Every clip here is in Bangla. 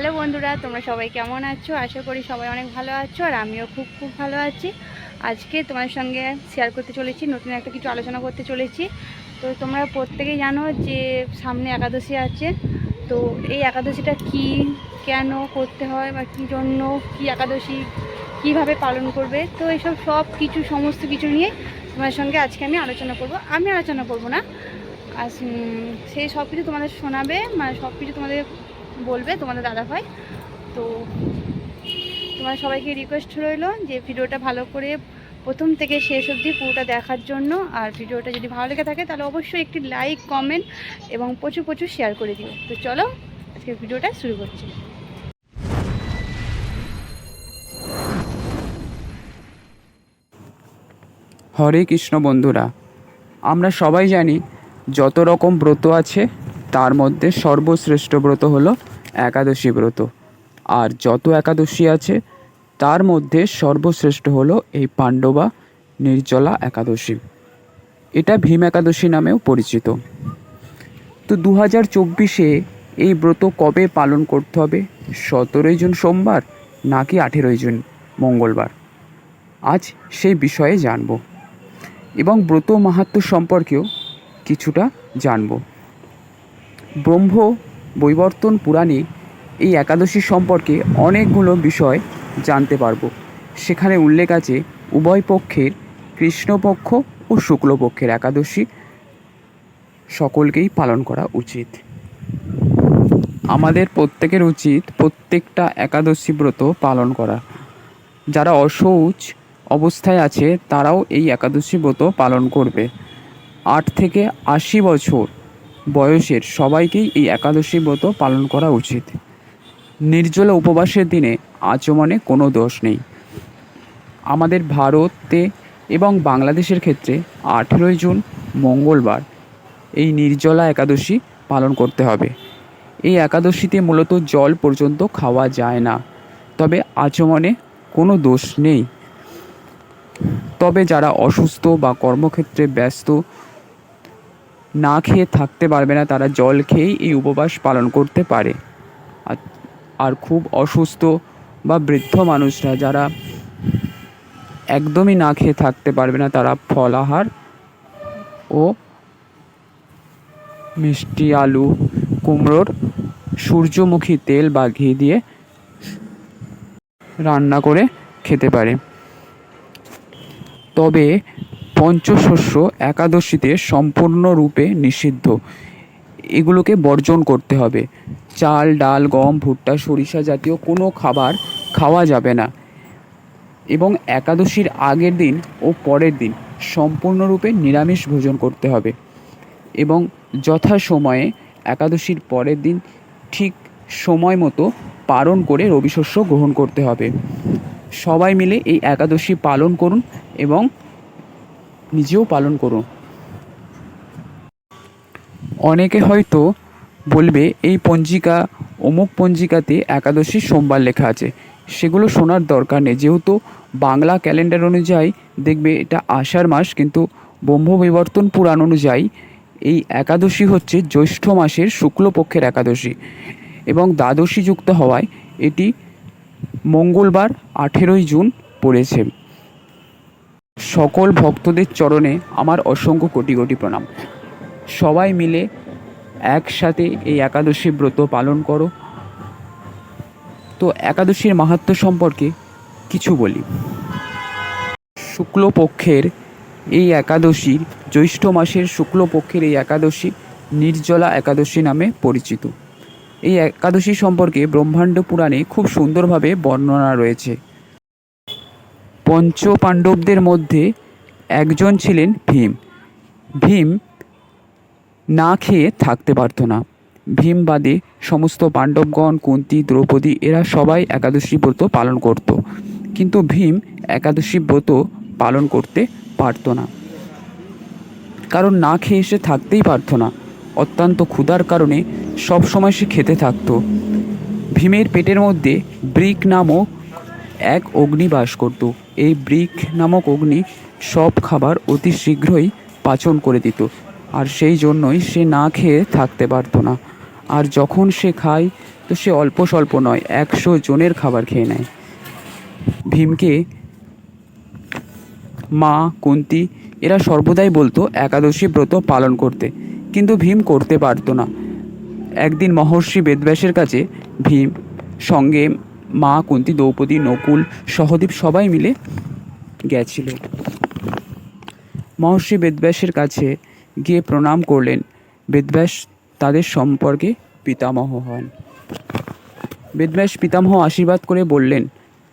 হ্যালো বন্ধুরা, তোমরা সবাই কেমন আছো? আশা করি সবাই অনেক ভালো আছো আর আমিও খুব খুব ভালো আছি। আজকে তোমার সঙ্গে শেয়ার করতে চলেছি, নতুন একটা কিছু আলোচনা করতে চলেছি। তো তোমরা প্রত্যেকেই জানো যে সামনে একাদশী আছে। তো এই একাদশীটা কি, কেন করতে হয় বা কী জন্য, কি একাদশী কীভাবে পালন করবে? তো এইসব সব কিছু, সমস্ত কিছু নিয়ে তোমার সঙ্গে আজকে আমি আলোচনা করব। আমি আলোচনা করব না। আর সেই সব কিছু তোমাদের শোনাবে মানে সব কিছু তোমাদের বলবে তোমাদের দাদা ভাই। তো তোমার সবাইকে রিকোয়েস্ট রইল যে ভিডিওটা ভালো করে প্রথম থেকে শেষ অবধি পুরোটা দেখার জন্য। আর ভিডিওটা যদি ভালো লেগে থাকে তাহলে অবশ্যই একটি লাইক কমেন্ট এবং প্রচুর প্রচুর শেয়ার করে দিও। তো চলো আজকে ভিডিওটা শুরু করছি। হরে কৃষ্ণ বন্ধুরা, আমরা সবাই জানি যত রকম ব্রত আছে তার মধ্যে সর্বশ্রেষ্ঠ ব্রত হলো একাদশী ব্রত। আর যত একাদশী আছে, তার মধ্যে সর্বশ্রেষ্ঠ হলো এই পাণ্ডবা নির্জলা একাদশী। এটা ভীম একাদশী নামেও পরিচিত। তো দু হাজার চব্বিশে এই ব্রত কবে পালন করতে হবে? সতেরোই জুন সোমবার নাকি আঠেরোই জুন মঙ্গলবার? আজ সেই বিষয়ে জানব। এবং ব্রত মাহাত্ম সম্পর্কেও কিছুটা জানব। ব্রহ্ম, বৈবর্তন, পুরাণে এই একাদশী সম্পর্কে অনেকগুলো বিষয় জানতে পারব। সেখানে উল্লেখ আছে উভয় পক্ষের কৃষ্ণপক্ষ ও শুক্লপক্ষের একাদশী। সকলকেই পালন করা উচিত। আমাদের প্রত্যেকের উচিত প্রত্যেকটা একাদশী ব্রত পালন করা। যারা অশৌচ অবস্থায় আছে, তারাও এই একাদশী ব্রত পালন করবে। আট থেকে আশি বছর বয়সের সবাইকেই এই একাদশী ব্রত পালন করা উচিত। নির্জলা উপবাসের দিনে আচমনে কোনো দোষ নেই। আমাদের ভারতে এবং বাংলাদেশের ক্ষেত্রে আঠেরোই জুন মঙ্গলবার এই নির্জলা একাদশী পালন করতে হবে। এই একাদশীতে মূলত জল পর্যন্ত খাওয়া যায় না, তবে আচমনে কোনো দোষ নেই। তবে যারা অসুস্থ বা কর্মক্ষেত্রে ব্যস্ত না খেয়ে থাকতে পারবে না, তারা জল খেয়েই এই উপবাস পালন করতে পারে। আর- খুব অসুস্থ বা বৃদ্ধ মানুষরা যারা একদমই না খেয়ে থাকতে পারবে না, তারা ফলাহার ও মিষ্টি আলু, কুমড়োর সূর্যমুখী তেল বা ঘি দিয়ে রান্না করে খেতে পারে। তবে পঞ্চশস্য একাদশীতে সম্পূর্ণরূপে নিষিদ্ধ। এগুলোকে বর্জন করতে হবে। চাল, ডাল, গম, ভুট্টা, সরিষা জাতীয় কোনো খাবার খাওয়া যাবে না। এবং একাদশীর আগের দিন ও পরের দিন সম্পূর্ণরূপে নিরামিষ ভোজন করতে হবে। এবং যথা সময়ে একাদশীর পরের দিন ঠিক সময় মতো পালন করে রবিশস্য গ্রহণ করতে হবে। সবাই মিলে এই একাদশী পালন করুন এবং নিজেও পালন করুন অনেকে হয়তো বলবে, এই পঞ্জিকা, অমুক পঞ্জিকাতে একাদশী সোমবার লেখা আছে। সেগুলো শোনার দরকার নেই। যেহেতু বাংলা ক্যালেন্ডার অনুযায়ী দেখবে এটা আষাঢ় মাস, কিন্তু ব্রহ্ম বিবর্তন পুরাণ অনুযায়ী এই একাদশী হচ্ছে জ্যৈষ্ঠ মাসের শুক্লপক্ষের একাদশী। এবং দ্বাদশী যুক্ত হওয়ায় এটি মঙ্গলবার আঠেরোই জুন পড়েছে। সকল ভক্তদের চরণে আমার অসংখ্য কোটি কোটি প্রণাম। সবাই মিলে একসাথে এই একাদশী ব্রত পালন করো। তো একাদশীর মাহাত্ম্য সম্পর্কে কিছু বলি। শুক্লপক্ষের এই একাদশীর জ্যৈষ্ঠ মাসের শুক্লপক্ষের এই একাদশী নির্জলা একাদশী নামে পরিচিত। এই একাদশী সম্পর্কে ব্রহ্মাণ্ড পুরাণে খুব সুন্দরভাবে বর্ণনা রয়েছে। পঞ্চ পাণ্ডবদের মধ্যে একজন ছিলেন ভীম। ভীম না খেয়ে থাকতে পারতো না। ভীম বাদে সমস্ত পাণ্ডবগণ, কুন্তি, দ্রৌপদী এরা সবাই একাদশী ব্রত পালন করত। কিন্তু ভীম একাদশী ব্রত পালন করতে পারতো না। কারণ না খেয়ে সে থাকতেই পারতো না। অত্যন্ত ক্ষুধার কারণে সব সময় সে খেতে থাকতো। ভীমের পেটের মধ্যে ব্রিক নামক এক অগ্নি বাস করত। এই ব্রিক নামক অগ্নি সব খাবার অতি শীঘ্রই পাচন করে দিত, আর সেই জন্যই সে না খেয়ে থাকতে পারতো না। আর যখন সে খায়, তো সে অল্প স্বল্প নয়, একশো জনের খাবার খেয়ে নেয়। ভীমকে মা, কুন্তি, এরা সর্বদাই বলতো, একাদশী ব্রত পালন করতে। কিন্তু ভীম করতে পারতো না। একদিন মহর্ষি বেদব্যাসের কাছে ভীম সঙ্গে মা, কুন্তি, দ্রৌপদী, নকুল, সহদীপ সবাই মিলে গেছিল। মহর্ষি বেদব্যাসের কাছে গিয়ে প্রণাম করলেন। বেদব্যাস তাদের সম্পর্কে পিতামহ হন। বেদব্যাস পিতামহ আশীর্বাদ করে বললেন,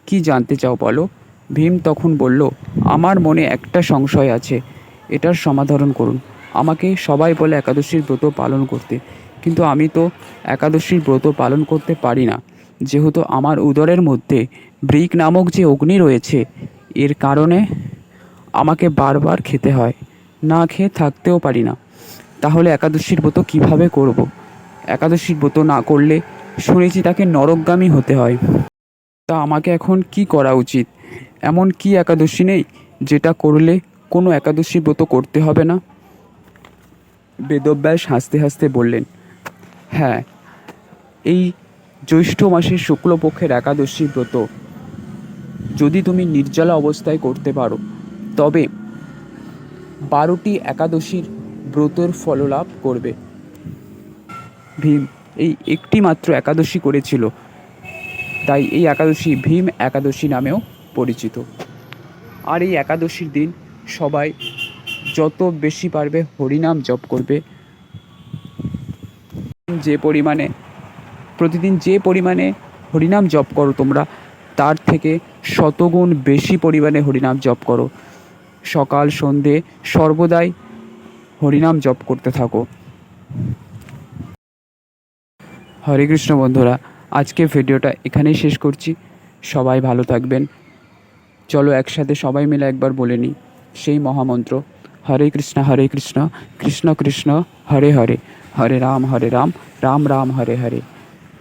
কি জানতে চাও বলো? ভীম তখন বলল, আমার মনে একটা সংশয় আছে, এটার সমাধান করুন। আমাকে সবাই বলে একাদশীর ব্রত পালন করতে, কিন্তু আমি তো একাদশীর ব্রত পালন করতে পারি না। যেহেতু আমার উদরের মধ্যে ব্রিক নামক যে অগ্নি রয়েছে, এর কারণে আমাকে বারবার খেতে হয়। না খেয়ে থাকতেও পারি না। তাহলে একাদশীর ব্রত কীভাবে করব। একাদশীর ব্রত না করলে শুনেছি তাকে নরকগামী হতে হয়। তা আমাকে এখন কি করা উচিত? এমন কি একাদশী নেই যেটা করলে কোনো একাদশী ব্রত করতে হবে না? বেদব্যাস হাসতে হাসতে বললেন হ্যাঁ এই জ্যৈষ্ঠ মাসের শুক্লপক্ষের একাদশী ব্রত। যদি তুমি নির্জলা অবস্থায় করতে পারো, তবে বারোটি একাদশীর ব্রতর ফললাভ করবে। ভীম এই একটি মাত্র একাদশী করেছিল, তাই এই একাদশী ভীম একাদশী নামেও পরিচিত। আর এই একাদশীর দিন সবাই যত বেশি পারবে হরিনাম জপ করবে। যে পরিমাণে প্রতিদিন যে পরিমাণে হরিনাম জপ করো তোমরা, তার থেকে শতগুণ বেশি পরিমাণে হরিনাম জপ করো। সকাল, সন্ধে সর্বদাই হরিনাম জপ করতে থাকো। হরে কৃষ্ণ বন্ধুরা, আজকে ভিডিওটা এখানেই শেষ করছি। সবাই ভালো থাকবেন। চলো একসাথে সবাই মিলে একবার বলে নিই সেই মহামন্ত্র, হরে কৃষ্ণ হরে কৃষ্ণ কৃষ্ণ কৃষ্ণ, হরে হরে হরে রাম হরে রাম রাম রাম, হরে হরে।